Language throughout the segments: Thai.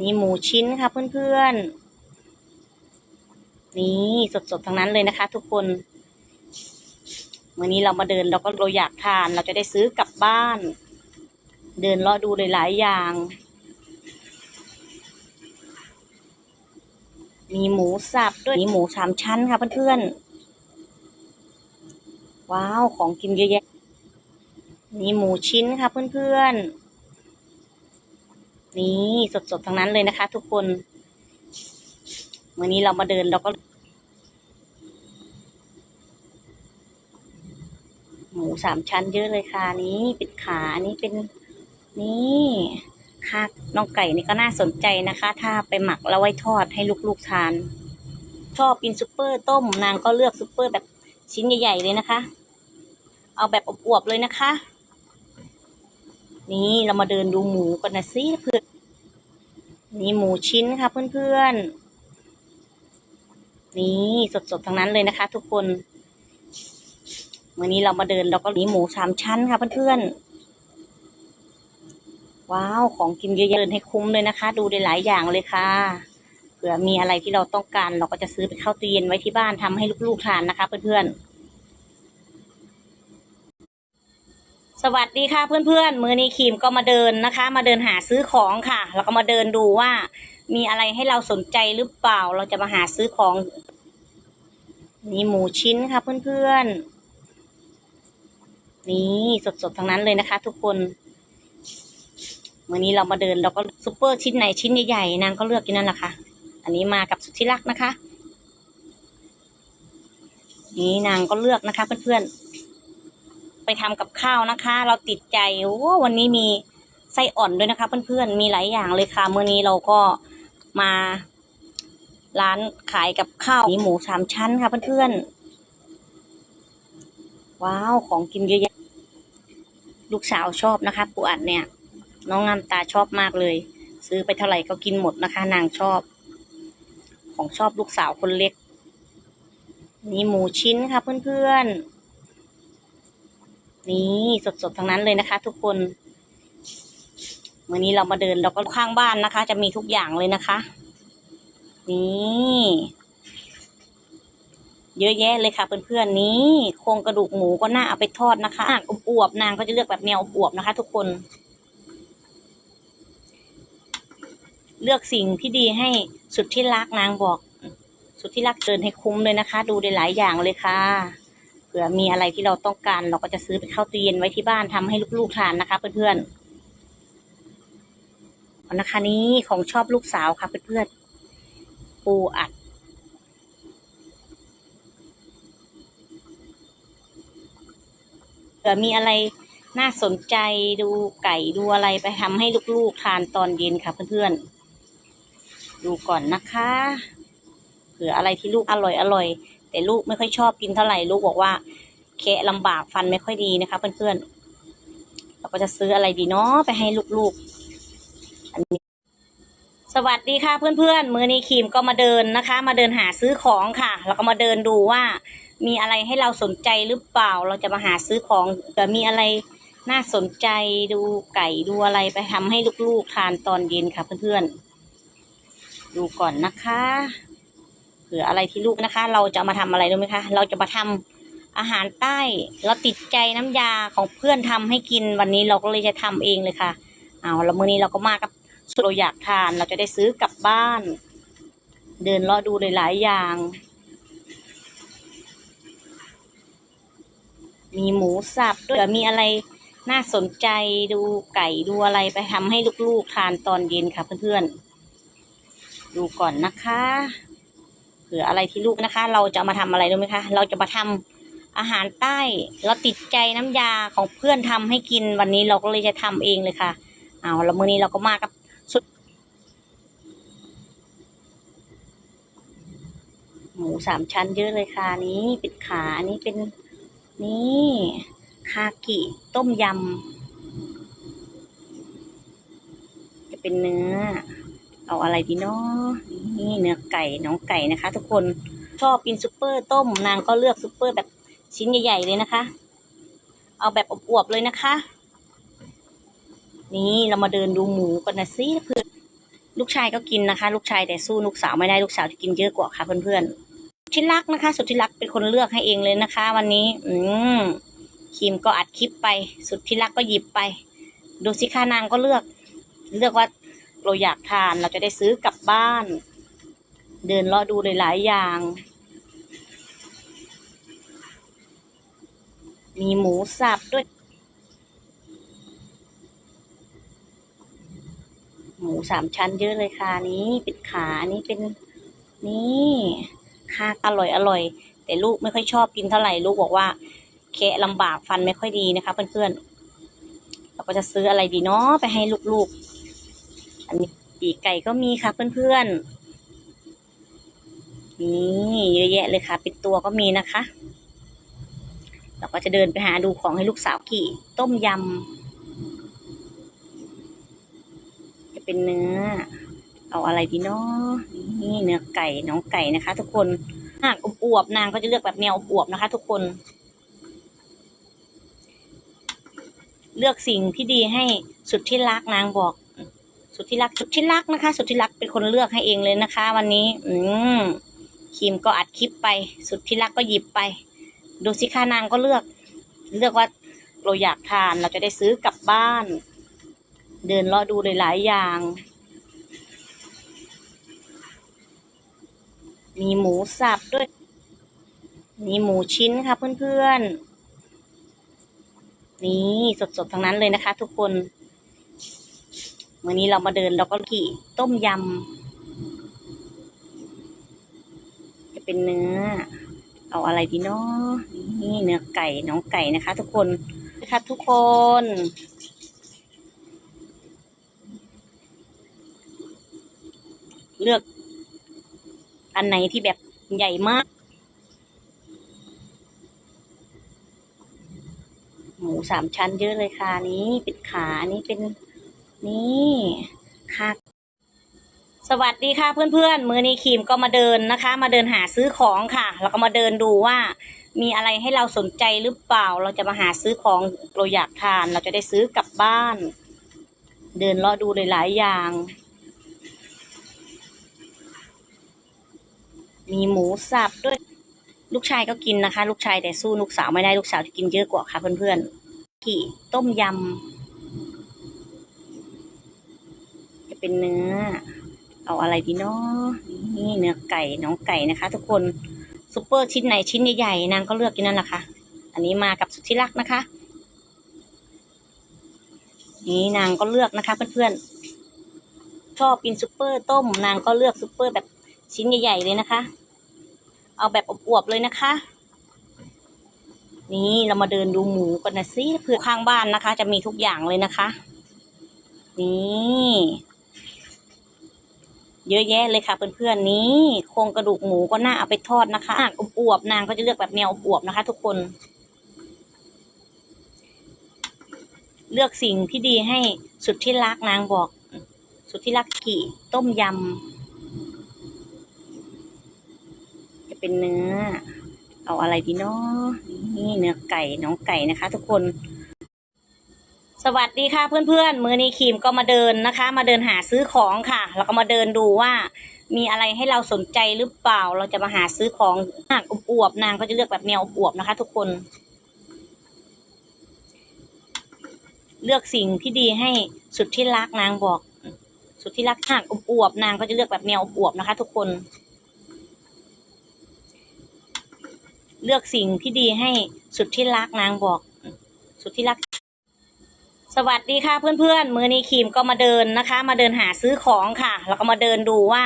นี่หมูชิ้นค่ะเพื่อนๆ นี่สดๆทั้งนั้นเลยนะคะ ทุกคนวันนี้เรามาเดินเราก็เราอยากทานเราจะได้ซื้อกลับบ้าน เดินเลาะดูหลายๆอย่าง มีหมูสับด้วยมีหมูสามชั้นค่ะเพื่อนๆ ว้าวของกินเยอะแยะมีหมูชิ้นค่ะเพื่อนๆ นี่สดๆทั้งนั้นเลยนะคะ ทุกคนวันนี้เรามาเดินเราก็หมูสามชั้นเยอะเลยค่ะนี้เป็นขาอันนี้เป็นนี่ค่ะน้องไก่นี่ก็น่าสนใจนะคะ ถ้าไปหมักแล้วไว้ทอดให้ลูกๆทาน ชอบกินซุปเปอร์ต้มนางก็เลือกซุปเปอร์แบบชิ้นใหญ่ๆเลยนะคะ เอาแบบอบอวบเลยนะคะ นี่เรามาเดินดูหมูกันนะสิเพื่อนนี่หมูชิ้นค่ะเพื่อนๆ นี่สดๆทั้งนั้นเลยนะคะ ทุกคนวันนี้เรามาเดินเราก็มีหมูสามชั้นค่ะเพื่อนๆ ว้าวของกินเยอะๆเดินให้คุ้มเลยนะคะ ดูได้หลายอย่างเลยค่ะเผื่อมีอะไรที่เราต้องการ เราก็จะซื้อไปเข้าตู้เย็นไว้ที่บ้านทำให้ลูกๆทานนะคะ เพื่อนๆ สวัสดีค่ะเพื่อนๆ มือนี้คีมก็มาเดินนะคะ มาเดินหาซื้อของค่ะ แล้วก็มาเดินดูว่า มีอะไรให้เราสนใจหรือเปล่า เราจะมาหาซื้อของนี่หมูชิ้นค่ะเพื่อนๆ นี่สดๆทั้งนั้นเลยนะคะ ทุกคนวันนี้เรามาเดินเราก็ซุปเปอร์ชิ้นไหนชิ้นใหญ่ๆนางก็เลือกอยู่นั่นแหละค่ะ อันนี้มากับสุดที่รักนะคะ นี่นางก็เลือกนะคะ เพื่อนๆ ไปทำกับข้าวนะคะ เราติดใจโอ้วันนี้มีไส้อ่อนด้วยนะคะ เพื่อนๆมีหลายอย่างเลยค่ะเมื่อนี้เราก็มา ร้านขายกับข้าวมีหมูสามชั้นค่ะเพื่อนๆว้าวของกินเยอะแยะลูกสาวชอบนะคะปูอัดเนี่ย น้องงามตาชอบมากเลย ซื้อไปเท่าไหร่ก็กินหมดนะคะ นางชอบ ของชอบลูกสาวคนเล็กนี่หมูชิ้นค่ะเพื่อนๆ นี่สดๆทั้งนั้นเลยนะคะ ทุกคนวันนี้เรามาเดินเราก็ข้างบ้านนะคะ จะมีทุกอย่างเลยนะคะ นี่เยอะแยะเลยค่ะเพื่อนๆนี้โครงกระดูกหมูก็น่าเอาไปทอดนะคะอะอวบๆนางก็จะเลือกแบบแนวอวบๆนะคะ ทุกคน เลือกสิ่งที่ดีให้สุดที่รักนางบอก สุดที่รักเดินให้คุ้มเลยนะคะ ดูได้หลายอย่างเลยค่ะ ผื่อมีอะไรที่เราต้องการ เราก็จะซื้อไปเข้าตู้เย็นไว้ที่บ้านทำให้ลูกๆทานนะคะ เพื่อนๆอานะคะนี้ของชอบลูกสาวค่ะเพื่อนๆปูอัดเผื่อมีอะไรน่าสนใจดูไก่ดูอะไรไปทำให้ลูกๆทานตอนเย็นค่ะเพื่อนๆดูก่อนนะคะ เผื่ออะไรที่ลูกอร่อยอร่อย แต่ลูกไม่ค่อยชอบกินเท่าไหร่ลูกบอกว่าแคะลำบากฟันไม่ค่อยดีนะคะ เพื่อนๆเราก็จะซื้ออะไรดีเนาะไปให้ลูกๆอันนี้สวัสดีค่ะเพื่อนๆ มือนี้ครีมก็มาเดินนะคะ มาเดินหาซื้อของค่ะ แล้วก็มาเดินดูว่า มีอะไรให้เราสนใจหรือเปล่า เราจะมาหาซื้อของเผื่อมีอะไรน่าสนใจดูไก่ดูอะไรไปทำให้ลูกๆทานตอนเย็นค่ะเพื่อนๆ ดูก่อนนะคะ ผื่ออะไรที่ลูกนะคะ เราจะมาทำอะไรรู้ไหมคะเราจะมาทำอาหารใต้เราติดใจน้ำยาของเพื่อนทำให้กินวันนี้เราก็เลยจะทำเองเลยค่ะเอาแล้วมื้อนี้เราก็มากับสุดเราอยากทาน เราจะได้ซื้อกลับบ้าน เดินเลาะดูหลายๆอย่าง มีหมูสับด้วยมีอะไรน่าสนใจดูไก่ดูอะไรไปทำให้ลูกๆทานตอนเย็นค่ะเพื่อนๆ ดูก่อนนะคะ ผื่ออะไรที่ลูกนะคะ เราจะมาทำอะไรรู้ไหมคะเราจะมาทำอาหารใต้เราติดใจน้ำยาของเพื่อนทำให้กินวันนี้เราก็เลยจะทำเองเลยค่ะเอาแล้วมื้อนี้เราก็มากับสุด หมูสามชั้นเยอะเลยค่ะนี้เป็นขาอันนี้เป็นนี่คากิต้มยำจะเป็นเนื้อ เอาอะไรดีเนาะ นี่เนื้อไก่น้องไก่นะคะ ทุกคนชอบกินซุปเปอร์ต้มนางก็เลือกซุปเปอร์แบบชิ้นใหญ่ ๆ เลยนะคะ เอาแบบอวบๆเลยนะคะ นี่เรามาเดินดูหมูกันนะสิเพื่อนลูกชายก็กินนะคะ ลูกชายแต่สู้ลูกสาวไม่ได้ลูกสาวจะกินเยอะกว่าค่ะเพื่อนๆที่รักนะคะ สุดที่รักเป็นคนเลือกให้เองเลยนะคะ วันนี้ อืมครีมก็อัดคลิปไป สุดที่รักก็หยิบไป ดูสิค่านางก็เลือก เลือกว่าเราอยากทานเราจะได้ซื้อกลับบ้าน เดินเลาะดูหลายๆอย่าง มีหมูสับด้วย หมูสามชั้นเยอะเลยค่ะนี้เป็นขานี้เป็นนี่ค่ะอร่อยอร่อย แต่ลูกไม่ค่อยชอบกินเท่าไหร่ลูกบอกว่าแคะลำบากฟันไม่ค่อยดีนะคะ เพื่อนๆเราก็จะซื้ออะไรดีเนาะไปให้ลูกๆ อันนี้ปีกไก่ก็มีค่ะเพื่อนๆ นี่เยอะแยะเลยค่ะ เป็นตัวก็มีนะคะ เราก็จะเดินไปหาดูของให้ลูกสาวขี่ต้มยำจะเป็นเนื้อ เอาอะไรดีเนาะนี่เนื้อไก่น้องไก่นะคะ ทุกคนหากอวบๆนางก็จะเลือกแบบแนวอวบๆนะคะ ทุกคน เลือกสิ่งที่ดีให้สุดที่รักนางบอกสุดที่รักสุดที่รักนะคะ สุดที่รักเป็นคนเลือกให้เองเลยนะคะ วันนี้ อืม ครีมก็อัดคลิปไป สุดที่รักก็หยิบไป ดูสิค่านางก็เลือก เลือกว่าเราอยากทานเราจะได้ซื้อกลับบ้าน เดินเลาะดูหลายๆอย่าง มีหมูสับด้วย มีหมูชิ้นค่ะเพื่อนๆ นี่สดๆทั้งนั้นเลยนะคะทุกคนวันนี้เรามาเดินเราก็ขี่ต้มยำ จะ เป็นเนื้อ เอาอะไรดีเนาะนี่เนื้อไก่น้องไก่นะคะ ทุกคนนะคะทุกคน เลือก อันไหนที่แบบใหญ่มากหมูสามชั้นเยอะเลยค่ะนี้เป็นขานี้เป็นนี่ค่ะ สวัสดีค่ะเพื่อนๆ มือนี้ครีมก็มาเดินนะคะ มาเดินหาซื้อของค่ะ แล้วก็มาเดินดูว่า มีอะไรให้เราสนใจหรือเปล่า เราจะมาหาซื้อของเราอยากทาน เราจะได้ซื้อกลับบ้าน เดินเลาะดูหลายๆอย่าง มีหมูสับด้วย ลูกชายก็กินนะคะ ลูกชายแต่สู้ลูกสาวไม่ได้ลูกสาวจะกินเยอะกว่าค่ะเพื่อนๆขี่ต้มยำจะเป็นเนื้อ เอาอะไรดีเนาะนี่เนื้อไก่น้องไก่นะคะ ทุกคนซุปเปอร์ชิ้นไหนชิ้นใหญ่ๆนางก็เลือกอยู่นั่นแหละค่ะ อันนี้มากับสุดที่รักนะคะ นี่นางก็เลือกนะคะเพื่อนๆชอบกินซุปเปอร์ต้ม นางก็เลือกซุปเปอร์แบบชิ้นใหญ่ๆเลยนะคะ เอาแบบอวบๆเลยนะคะ นี่เรามาเดินดูหมูกันนะสิเพื่อข้างบ้านนะคะ จะมีทุกอย่างเลยนะคะ นี่ เยอะแยะเลยค่ะเพื่อนๆนี้โครงกระดูกหมูก็น่าเอาไปทอดนะคะออวบๆนางก็จะเลือกแบบแนวอวบนะคะ ทุกคน เลือกสิ่งที่ดีให้สุดที่รักนางบอก สุดที่รักกี่ต้มยำจะเป็นเนื้อ เอาอะไรดีเนาะนี่เนื้อไก่น้องไก่นะคะ ทุกคน สวัสดีค่ะเพื่อนๆ มือนี้ครีมก็มาเดินนะคะ มาเดินหาซื้อของค่ะ แล้วก็มาเดินดูว่า มีอะไรให้เราสนใจหรือเปล่า เราจะมาหาซื้อของหากอวบๆนางก็จะเลือกแบบแนวอวบนะคะ ทุกคน เลือกสิ่งที่ดีให้สุดที่รักนางบอก สุดที่รักหากอวบๆนางก็จะเลือกแบบแนวอวบๆนะคะ ทุกคน เลือกสิ่งที่ดีให้สุดที่รักนางบอก สุดที่รัก สวัสดีค่ะเพื่อนๆ มือนี้ครีมก็มาเดินนะคะ มาเดินหาซื้อของค่ะ แล้วก็มาเดินดูว่า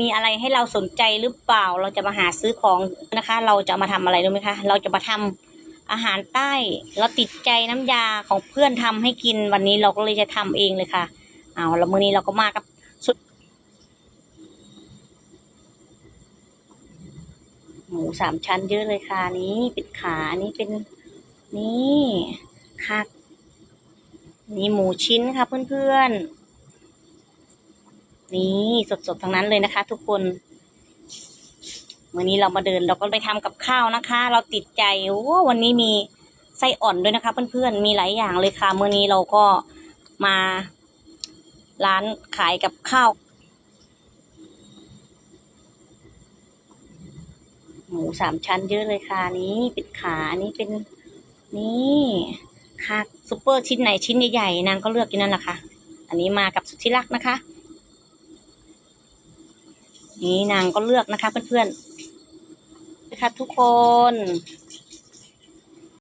มีอะไรให้เราสนใจหรือเปล่า เราจะมาหาซื้อของนะคะ เราจะมาทำอะไรรู้ไหมคะ เราจะมาทำอาหารใต้ เราติดใจน้ำยาของเพื่อนทำให้กินวันนี้เราก็เลยจะทำเองเลยค่ะเอาแล้วมือนี้เราก็มากับสุดหมูสามชั้นเยอะเลยค่ะนี้เป็นขานี้เป็นนี่ค่ะ นี่หมูชิ้นค่ะเพื่อนๆ นี่สดๆทั้งนั้นเลยนะคะ ทุกคนมื่อนี้เรามาเดินเราก็ไปทำกับข้าวนะคะ เราติดใจโอ้วันนี้มีไส้อ่อนด้วยนะคะ เพื่อนๆมีหลายอย่างเลยค่ะเมื่อนี้เราก็มาร้านขายกับข้าว หมูสามชั้นเยอะเลยค่ะนี้เป็นขานี้เป็นนี่ ค่ะซุปเปอร์ชิ้นไหนชิ้นใหญ่ๆนางก็เลือกกินนั่นแหละค่ะ อันนี้มากับสุดที่รักนะคะ นี่นางก็เลือกนะคะเพื่อนๆนะคะทุกคน